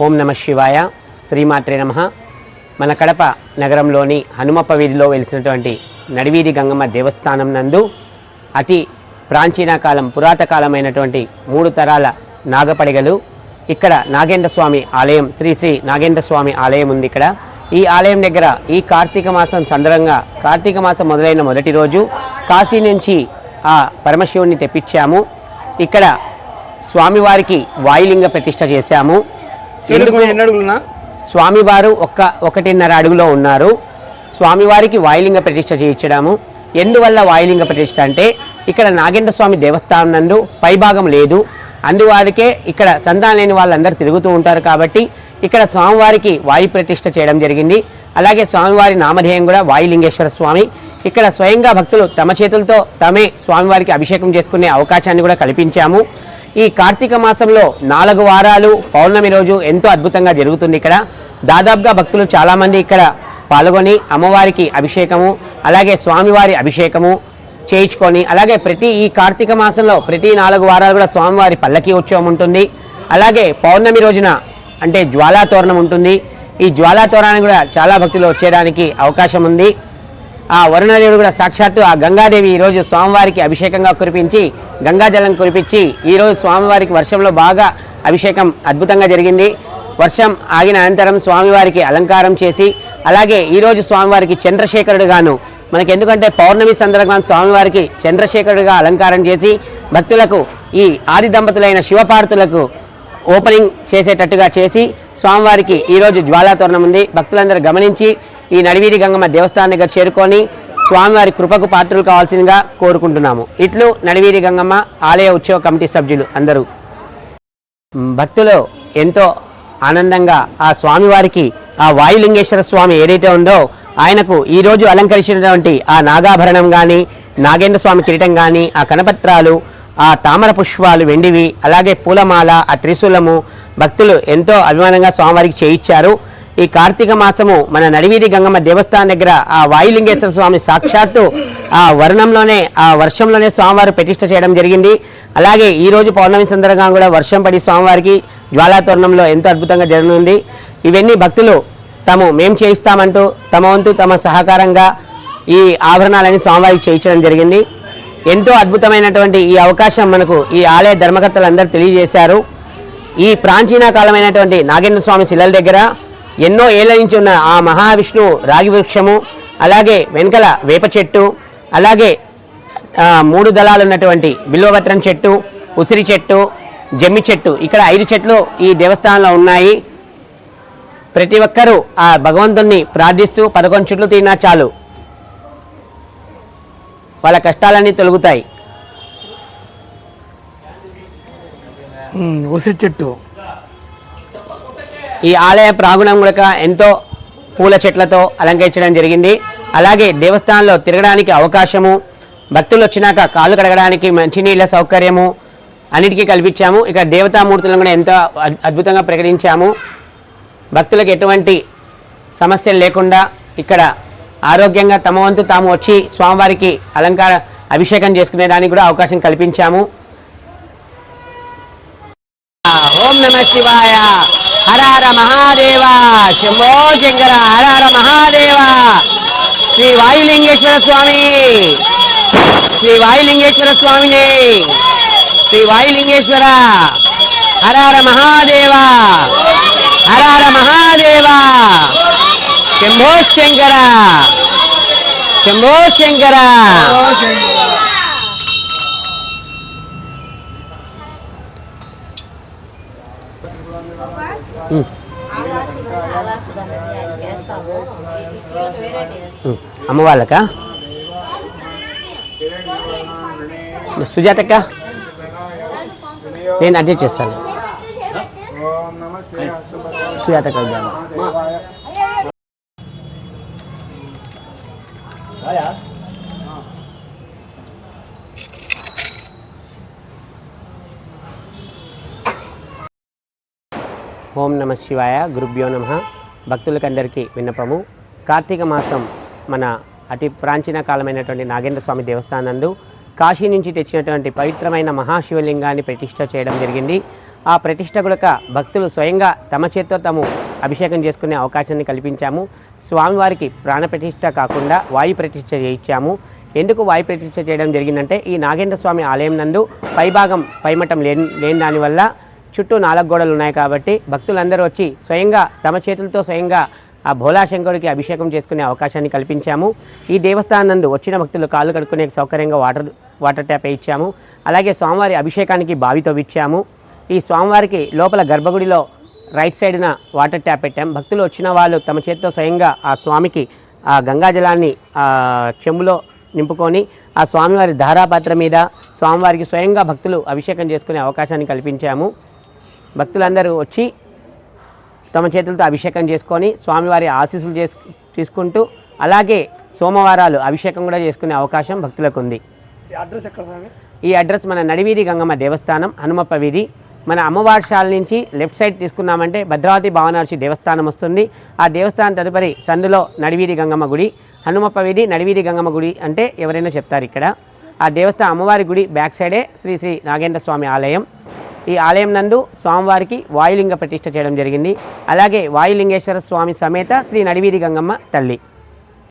ఓం నమ శివాయ. శ్రీమాత్రే నమ. మన కడప నగరంలోని హనుమప్ప వీధిలో వెలిసినటువంటి నడివీధి గంగమ్మ దేవస్థానం నందు అతి ప్రాచీన కాలం పురాతకాలమైనటువంటి మూడు తరాల నాగపడిగలు. ఇక్కడ నాగేంద్ర స్వామి ఆలయం శ్రీ శ్రీ నాగేంద్ర స్వామి ఆలయం ఉంది ఇక్కడ. ఈ ఆలయం దగ్గర ఈ కార్తీక మాసం సందర్భంగా కార్తీక మాసం మొదలైన మొదటి రోజు కాశీ నుంచి ఆ పరమశివుణ్ణి తెప్పించాము. ఇక్కడ స్వామివారికి వాయులింగ ప్రతిష్ట చేశాము. స్వామివారు ఒక్క ఒకటిన్నర అడుగులో ఉన్నారు. స్వామివారికి వాయులింగ ప్రతిష్ఠ చేయించడము. ఎందువల్ల వాయులింగ ప్రతిష్ఠ అంటే ఇక్కడ నాగేంద్ర స్వామి దేవస్థానం నందు పైభాగం లేదు. అందువారికే ఇక్కడ సంతానం లేని వాళ్ళందరూ తిరుగుతూ ఉంటారు కాబట్టి ఇక్కడ స్వామివారికి వాయు ప్రతిష్ఠ చేయడం జరిగింది. అలాగే స్వామివారి నామధేయం కూడా వాయులింగేశ్వర స్వామి. ఇక్కడ స్వయంగా భక్తులు తమ చేతులతో తమే స్వామివారికి అభిషేకం చేసుకునే అవకాశాన్ని కూడా కల్పించాము. ఈ కార్తీక మాసంలో నాలుగు వారాలు పౌర్ణమి రోజు ఎంతో అద్భుతంగా జరుగుతుంది ఇక్కడ. దాదాపుగా భక్తులు చాలామంది ఇక్కడ పాల్గొని అమ్మవారికి అభిషేకము అలాగే స్వామివారి అభిషేకము చేయించుకొని అలాగే ప్రతి ఈ కార్తీక మాసంలో ప్రతి నాలుగు వారాలు కూడా స్వామివారి పల్లకి ఉత్సవం ఉంటుంది. అలాగే పౌర్ణమి రోజున అంటే జ్వాలా తోరణం ఉంటుంది. ఈ జ్వాలా కూడా చాలా భక్తులు వచ్చేయడానికి అవకాశం ఉంది. ఆ వరుణదేవుడు కూడా సాక్షాత్తు ఆ గంగాదేవి ఈరోజు స్వామివారికి అభిషేకంగా కురిపించి గంగాజలం కురిపించి ఈరోజు స్వామివారికి వర్షంలో బాగా అభిషేకం అద్భుతంగా జరిగింది. వర్షం ఆగిన అనంతరం స్వామివారికి అలంకారం చేసి అలాగే ఈరోజు స్వామివారికి చంద్రశేఖరుడు గాను మనకి ఎందుకంటే పౌర్ణమి సందర్భంగా స్వామివారికి చంద్రశేఖరుడుగా అలంకారం చేసి భక్తులకు ఈ ఆది దంపతులైన శివపార్తులకు ఓపెనింగ్ చేసేటట్టుగా చేసి స్వామివారికి ఈరోజు జ్వాలాతోరణం ఉంది. భక్తులందరూ గమనించి ఈ నడివీధి గంగమ్మ దేవస్థానం దగ్గర చేరుకొని స్వామివారి కృపకు పాత్రలు కావాల్సిందిగా కోరుకుంటున్నాము. ఇట్లు నడివీధి గంగమ్మ ఆలయ ఉత్సవ కమిటీ సభ్యులు అందరూ. భక్తులు ఎంతో ఆనందంగా ఆ స్వామివారికి ఆ వాయులింగేశ్వర స్వామి ఏదైతే ఉందో ఆయనకు ఈ రోజు అలంకరించినటువంటి ఆ నాగాభరణం కానీ నాగేంద్ర స్వామి కిరీటం కానీ ఆ కనపత్రాలు ఆ తామర పుష్పాలు వెండివి అలాగే పూలమాల ఆ త్రిశూలము భక్తులు ఎంతో అభిమానంగా స్వామివారికి చేయించారు ఈ కార్తీక మాసము మన నడివీధి గంగమ్మ దేవస్థానం దగ్గర ఆ వాయులింగేశ్వర స్వామి సాక్షాత్తు ఆ వర్ణంలోనే ఆ వర్షంలోనే స్వామివారు ప్రతిష్ట చేయడం జరిగింది. అలాగే ఈ రోజు పౌర్ణమి సందర్భంగా కూడా వర్షం పడి స్వామివారికి జ్వాలాతోరణంలో ఎంతో అద్భుతంగా జరగనుంది. ఇవన్నీ భక్తులు తాము మేం చేయిస్తామంటూ తమ వంతు తమ సహకారంగా ఈ ఆభరణాలని స్వామివారికి చేయించడం జరిగింది. ఎంతో అద్భుతమైనటువంటి ఈ అవకాశం మనకు ఈ ఆలయ ధర్మకర్తలు అందరూ తెలియజేశారు. ఈ ప్రాచీన కాలమైనటువంటి నాగేంద్ర స్వామి శిలల దగ్గర ఎన్నో ఏళ్ళ నుంచి ఉన్న ఆ మహావిష్ణువు రాగి వృక్షము అలాగే వెనకల వేప చెట్టు అలాగే మూడు దళాలు ఉన్నటువంటి బిల్వపత్రం చెట్టు ఉసిరి చెట్టు జమ్మి చెట్టు ఇక్కడ ఐదు చెట్లు ఈ దేవస్థానంలో ఉన్నాయి. ప్రతి ఒక్కరూ ఆ భగవంతుణ్ణి ప్రార్థిస్తూ పదకొండు చెట్లు తిన్నా చాలు. వాళ్ళ కష్టాలన్నీ తొలుగుతాయి. ఉసిరి చెట్టు. ఈ ఆలయ ప్రాంగణం కూడా ఎంతో పూల చెట్లతో అలంకరించడం జరిగింది. అలాగే దేవస్థానంలో తిరగడానికి అవకాశము భక్తులు వచ్చినాక కాళ్ళు కడగడానికి మంచినీళ్ళ సౌకర్యము అన్నిటికీ కల్పించాము. ఇక్కడ దేవతామూర్తులను కూడా ఎంతో అద్- అద్భుతంగా ప్రకటించాము. భక్తులకు ఎటువంటి సమస్యలు లేకుండా ఇక్కడ ఆరోగ్యంగా తమ వంతు తాము వచ్చి స్వామివారికి అలంకార అభిషేకం చేసుకునేదానికి కూడా అవకాశం కల్పించాము. ఓం నమ శివాయ. महादेवा शंभो शंकर हर हर महादेवा। श्री वायुलिंगेश्वर स्वामी। श्री वायुलिंगेश्वर स्वामी। श्री वायुलिंगेश्वर हर हर महादेवा। हर हर महादेवा। शंभो शंकर शंभो शंकर Mm. అమ్మ వాళ్ళకా? సుజాతక్క? నేను అడ్జస్ట్ చేస్తాను. సుజాతక్క ఓం నమ శివాయ గురుభ్యో నమ. భక్తులకందరికీ విన్నపము. కార్తీక మాసం మన అతి ప్రాచీన కాలమైనటువంటి నాగేంద్ర స్వామి దేవస్థానందు నందు కాశీ నుంచి తెచ్చినటువంటి పవిత్రమైన మహాశివలింగాన్ని ప్రతిష్ట చేయడం జరిగింది. ఆ ప్రతిష్ట ప్రతిష్టకులక భక్తులు స్వయంగా తమ చేత్తో తాము అభిషేకం చేసుకునే అవకాశాన్ని కల్పించాము. స్వామివారికి ప్రాణప్రతిష్ఠ కాకుండా వాయు ప్రతిష్ఠ చేయించాము. ఎందుకు వాయు ప్రతిష్ఠ చేయడం జరిగిందంటే ఈ నాగేంద్ర స్వామి ఆలయం నందు పైభాగం పైమటం లేని లేని దానివల్ల చుట్టూ నాలుగు గోడలు ఉన్నాయి కాబట్టి భక్తులందరూ వచ్చి స్వయంగా తమ చేతులతో స్వయంగా ఆ భోలాశంకరుడికి అభిషేకం చేసుకునే అవకాశాన్ని కల్పించాము. ఈ దేవస్థానం నందు వచ్చిన భక్తులు కాళ్ళు కడుక్కునే సౌకర్యంగా వాటర్ వాటర్ ట్యాప్ ఇచ్చాము. అలాగే స్వామివారి అభిషేకానికి బావితో ఇచ్చాము ఈ స్వామివారికి లోపల గర్భగుడిలో రైట్ సైడ్న వాటర్ ట్యాప్ పెట్టాం. భక్తులు వచ్చిన వాళ్ళు తమ చేతితో స్వయంగా ఆ స్వామికి ఆ గంగాజలాన్ని చెంబులో నింపుకొని ఆ స్వామివారి ధారాపాత్ర మీద స్వామివారికి స్వయంగా భక్తులు అభిషేకం చేసుకునే అవకాశాన్ని కల్పించాము. భక్తులందరూ వచ్చి తమ చేతులతో అభిషేకం చేసుకొని స్వామివారి ఆశీస్సులు చేసు తీసుకుంటూ అలాగే సోమవారాలు అభిషేకం కూడా చేసుకునే అవకాశం భక్తులకు ఉంది. ఈ అడ్రస్ ఎక్కడ ఈ అడ్రస్ మన నడివీధి గంగమ్మ దేవస్థానం హనుమప్ప వీధి. మన అమ్మవారి శాల నుంచి లెఫ్ట్ సైడ్ తీసుకున్నామంటే భద్రావతి భావనార్షి దేవస్థానం వస్తుంది. ఆ దేవస్థానం తదుపరి సందులో నడివీధి గంగమ్మ గుడి హనుమప్ప వీధి నడివీధి గంగమ్మ గుడి అంటే ఎవరైనా చెప్తారు ఇక్కడ. ఆ దేవస్థానం అమ్మవారి గుడి బ్యాక్ సైడే శ్రీ శ్రీ నాగేంద్ర స్వామి ఆలయం. ఈ ఆలయం నందు స్వామివారికి వాయులింగ ప్రతిష్ఠ చేయడం జరిగింది. అలాగే వాయులింగేశ్వర స్వామి సమేత శ్రీ నడివీధి గంగమ్మ తల్లి.